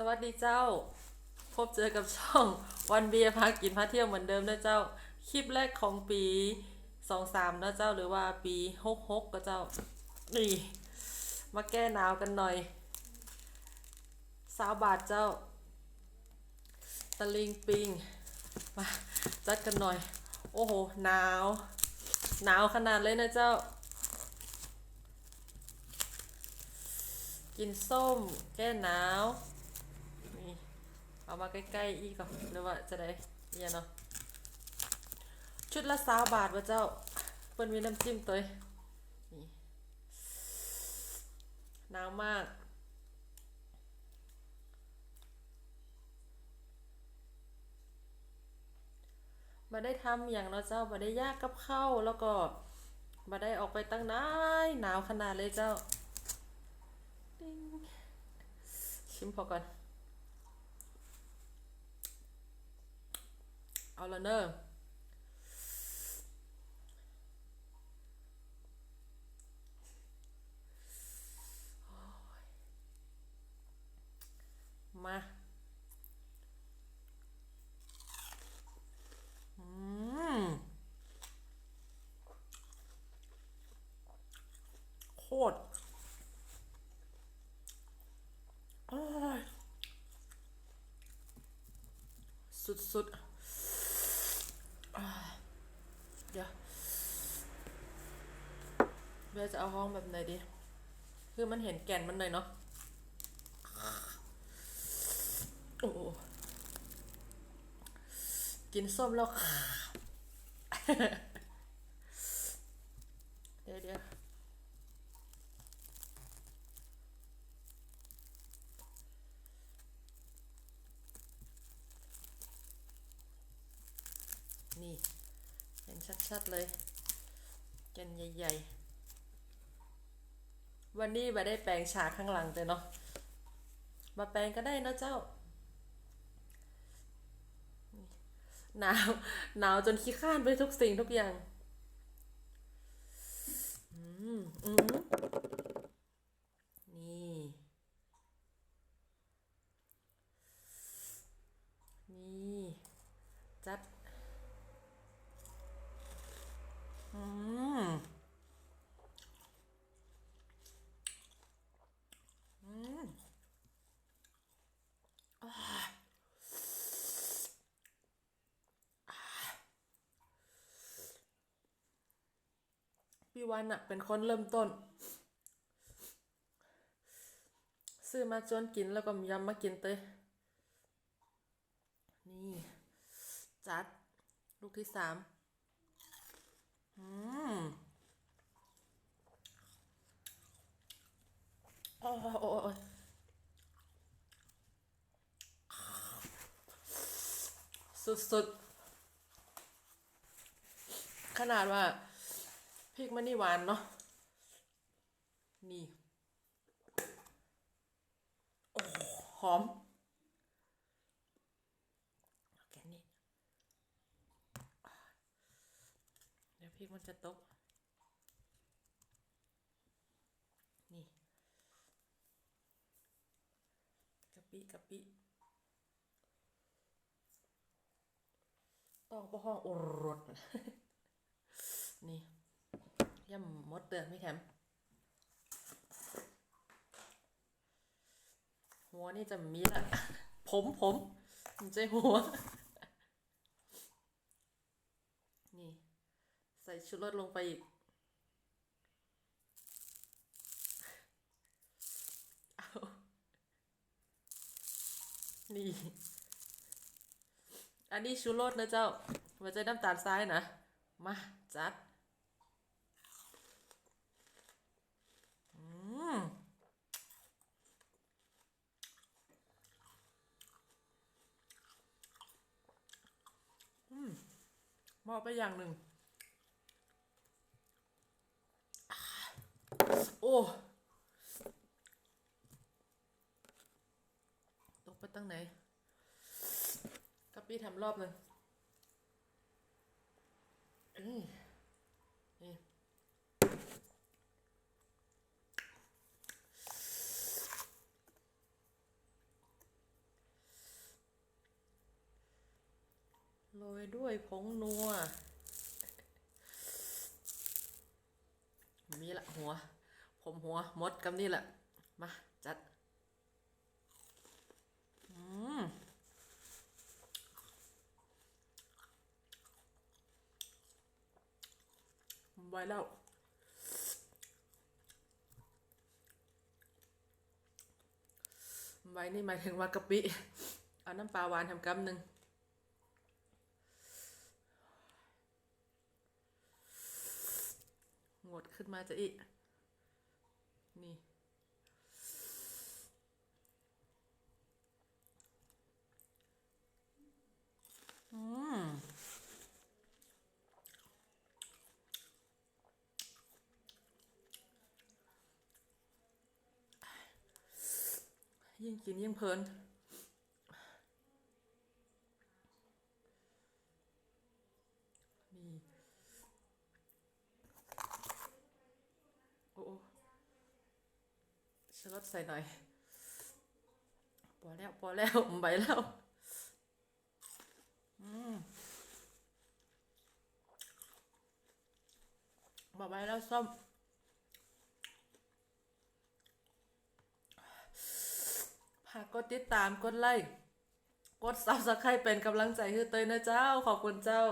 สวัสดีเจ้า พบเจอกับช่องวันเบียร์พากินพาเที่ยวเหมือนเดิมนะเจ้า คลิปแรกของปีสองสามนะเจ้าหรือว่าปีหกหกก็เจ้า นี่มาแก้หนาวกันหน่อยสาวบาทเจ้า ตะลิงปิง มาจัดกันหน่อย โอ้โหหนาว หนาวขนาดเลยนะเจ้า กินส้ม แก้หนาว เอามาใกล้ๆอีกก่อนหรือว่าจะได้เนี่ยเนาะชุดละสาวบาทวะเจ้าเปิ้นมีน้ำจิ้มตัวนี่หนาวมากมาได้ทำอย่างเนาะเจ้ามาได้ยากกับข้าวแล้วก็มาได้ออกไปตั้งนานหนาวขนาดเลยเจ้าชิมพอก่อน เอาละเนอะมาอืมโคตรอร่อยสุดๆอ่าเดี๋ยว เดี๋ยวจะเอาห้องแบบไหนดี คือมันเห็นแก่นมันหน่อยเนาะโอ้กินส้มแล้วเดี๋ยวเดี๋ยวนี่ เห็นชัด ๆ เลยแกันใหญ่ ๆ วันนี้มาได้แปลงฉากข้างหลังแต่เนาะมาแปลงก็ได้เนาะเจ้าหนาวหนาวจนขี้ข้านไปทุกสิ่งทุกอย่างอืมอืมนี่นี่ จัด อืม อืมอ่า พี่ วันอะเป็นคนเริ่มต้น ซื้อมาจนกินแล้วก็ยำมากินเต้นี่จัด ลูกที่สามอืมโอ้โอ้โอ้โอ้สุดๆ ขนาดว่า พริกมันนี่หวานเนาะ นี่ โอ้หอมโอเคนี่เดี๋ยวพริกมันจะตก นี่กะปิกะปิต้องประห้องอรสนี่ ย่ำมดเดือนไม่แถม หัวนี่จะมีละ ผมผมม่ใช่หัว นี่ ใส่ชูรสลงไปอีกเอานี่ อันนี้ชูรสนะเจ้าไม่ใช่น้ำตาลทรายนะ มา จัด อืม อืม มอบไปอย่างหนึ่ง โอ้ตกไปตั้งไหนกะปี้ทำรอบหนึ่งนี่ โรยด้วยผงนัว มีละหัว ผมหัวหมดกับนี่แหละ มา จัด อืมไว้แล้วไว้นี่หมายถึงว่ากะปิ เอาน้ำปลาหวานทำกำหนึ่ง ดขึ้นมาจะอีก นี่ อืมยิ่งกินยิ่งเพลิน โอ้โอ้ ชะลดใส่หน่อยพอแล้วพอแล้วใบแล้วอืมบอใบแล้วส้มฝากกดติดตามกดไลค์กดซับสไครป์เป็นกำลังใจให้เตยนะเจ้า ขอบคุณเจ้า